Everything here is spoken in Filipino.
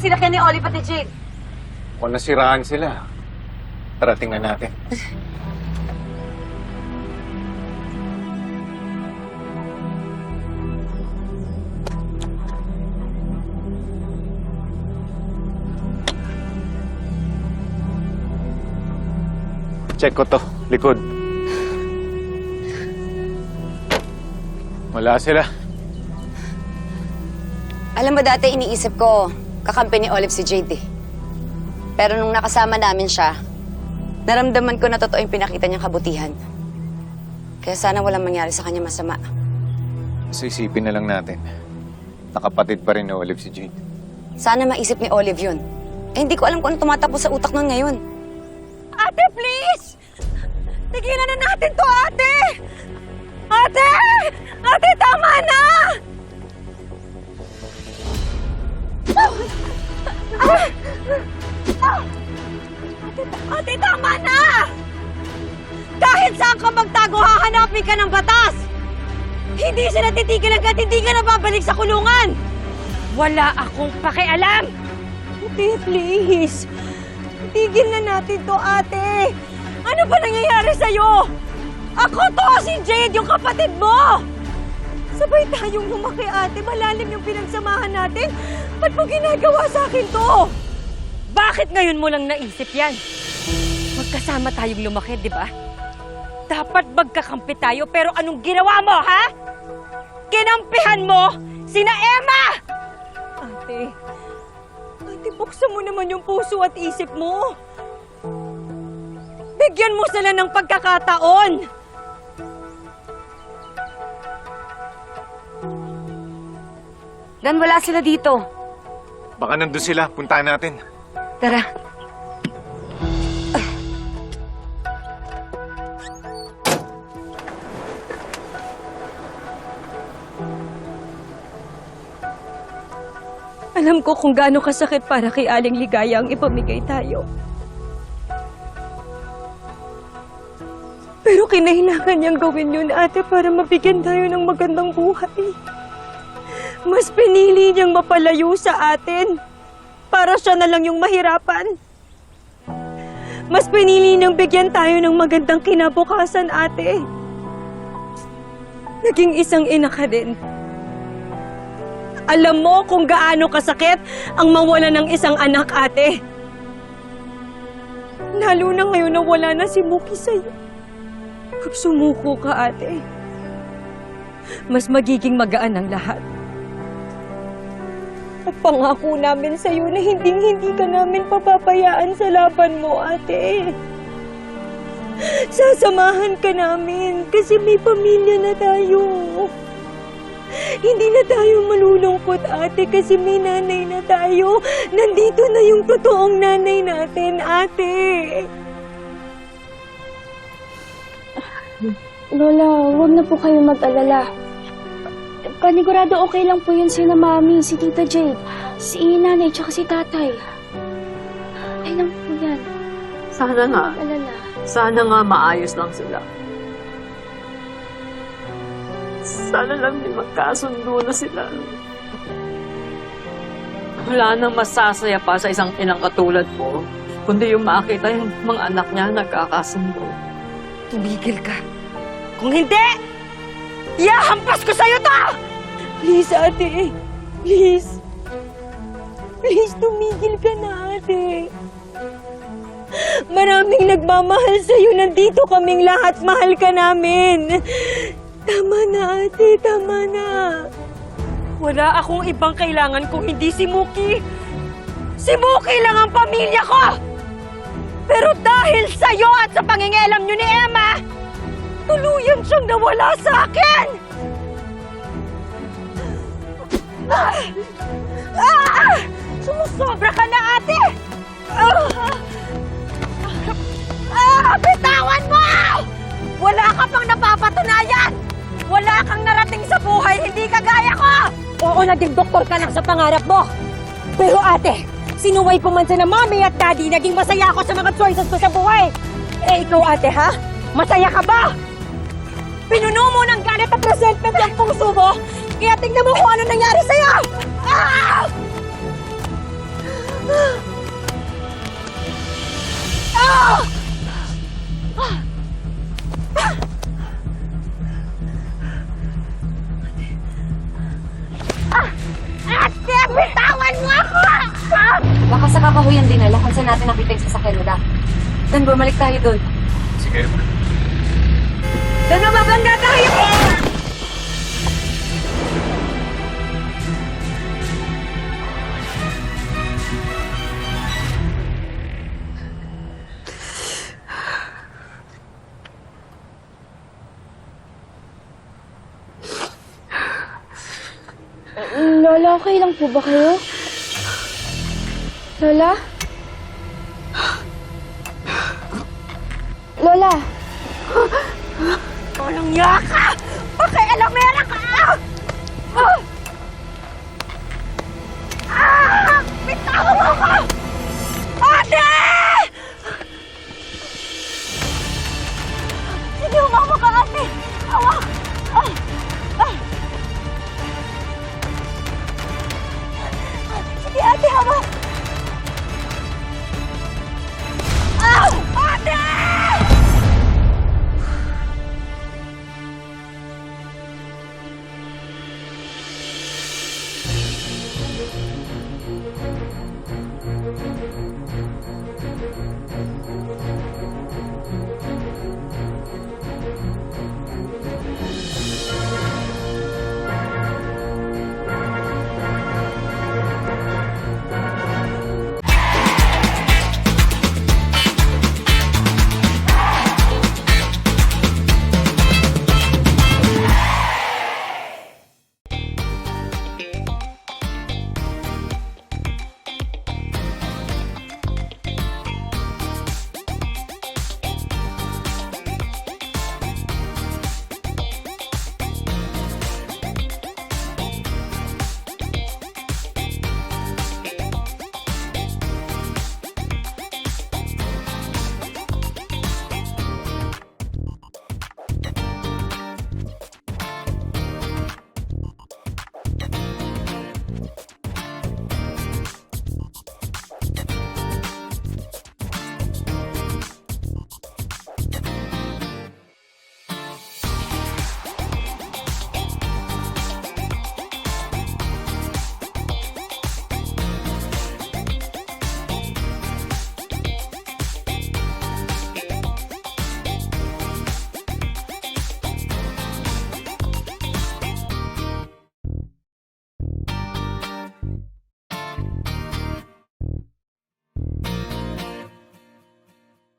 sila kay ni Olive at ni Jade? Kung nasiraan sila, tara tingnan natin. Check ko to, likod. Wala sila. Alam mo dati iniisip ko, kakampi ni Olive si Jade eh. Pero nung nakasama namin siya, naramdaman ko na totoo yung pinakita niyang kabutihan. Kaya sana walang mangyari sa kanya masama. So isipin na lang natin. Nakapatid pa rin ni Olive si Jade. Sana maisip ni Olive yun. Eh hindi ko alam kung ano tumatapos sa utak nun ngayon. Ate, please! Tigilan na natin to, ate! Ate! Ate, tama na! Ate, tama na! Kahit saan ka magtago, hahanapin ka ng batas! Hindi siya natitigil hanggat hindi ka nababalik sa kulungan! Wala akong pakialam! Ate, please! Tigil na natin to, ate! Ano ba nangyayari sa'yo? Ako to, si Jade, yung kapatid mo! Sabay tayong lumaki, ate. Malalim yung pinagsamahan natin. Ba't mo ginagawa sa akin to? Bakit ngayon mo lang naisip yan? Magkasama tayong lumaki, di ba? Dapat magkakampi tayo, pero anong ginawa mo, ha? Kinampihan mo sina Emma! Ate, ate, buksan mo naman yung puso at isip mo. Bigyan mo sila ng pagkakataon. Dan, wala sila dito. Baka nandun sila, puntahan natin. Tara. Alam ko kung gaano kasakit para kay Aling Ligaya ang ipamigay tayo. Pero kinailangan niyang gawin yun, ate, para mabigyan tayo ng magandang buhay. Mas pinili niyang mapalayo sa atin para siya na lang yung mahirapan. Mas pinili niyang bigyan tayo ng magandang kinabukasan, ate. Naging isang ina ka din. Alam mo kung gaano kasakit ang mawala ng isang anak, ate. Lalo na ngayon na wala na si Muki sa'yo. Pag ka, ate, mas magiging magaan ang lahat. Pangako namin sa'yo na hinding-hindi ka namin papabayaan sa laban mo, ate. Sasamahan ka namin kasi may pamilya na tayo. Hindi na tayo malulungkot, ate, kasi may nanay na tayo. Nandito na yung totoong nanay natin, ate. Lola, huwag na po kayo mag-alala. Panigurado okay lang po yun sina Mami, si Tita Jade, si Nanay, tsaka si Tatay. Okay lang po yan. Sana nga. Alala. Sana nga maayos lang sila. Sana lang di magkasundo na sila. Wala nang masasaya pa sa isang inang katulad ko, kundi yung makita yung mga anak niya nagkakasundo. Tumigil ka. Kung hindi, iyahampas ko sa'yo to! Please, ate. Please. Please, tumigil ka na, ate. Maraming nagmamahal sa'yo. Nandito kaming lahat. Mahal ka namin. Tama na, ate. Tama na. Wala akong ibang kailangan kung hindi si Muki. Si Muki lang ang pamilya ko! Pero dahil sa'yo at sa pangingialam niyo ni Emma, tuluyan siyang nawala sa akin! Ah! Ah! Sumusobra ka na, ate! Ah! Ah! Bitawan mo! Wala ka pang napapatunayan! Wala kang narating sa buhay, hindi kagaya ko! Oo, naging doktor ka lang sa pangarap mo! Pero ate, sinuway ko man sa na mommy at daddy, naging masaya ako sa mga choices ko sa buhay! Eh, ikaw ate, ha? Masaya ka ba? Pinuno mo ng ganit at resentment yung puso mo! Kaya tingnan mo kung ano nangyari sa'yo! Ah! Ah! Ah! Ah! Ate, bitawan mo ako! Ah! Baka sa kakahuyan din nila kung saan natin nakita yung sasakyan nila. Dan, bumalik tayo doon. Sige. Dan, mababangga tayo! Lola, okay lang po ba kayo? Lola? Lola? เยอะค่ะโอเคกันแล้วเม่นะค่ะ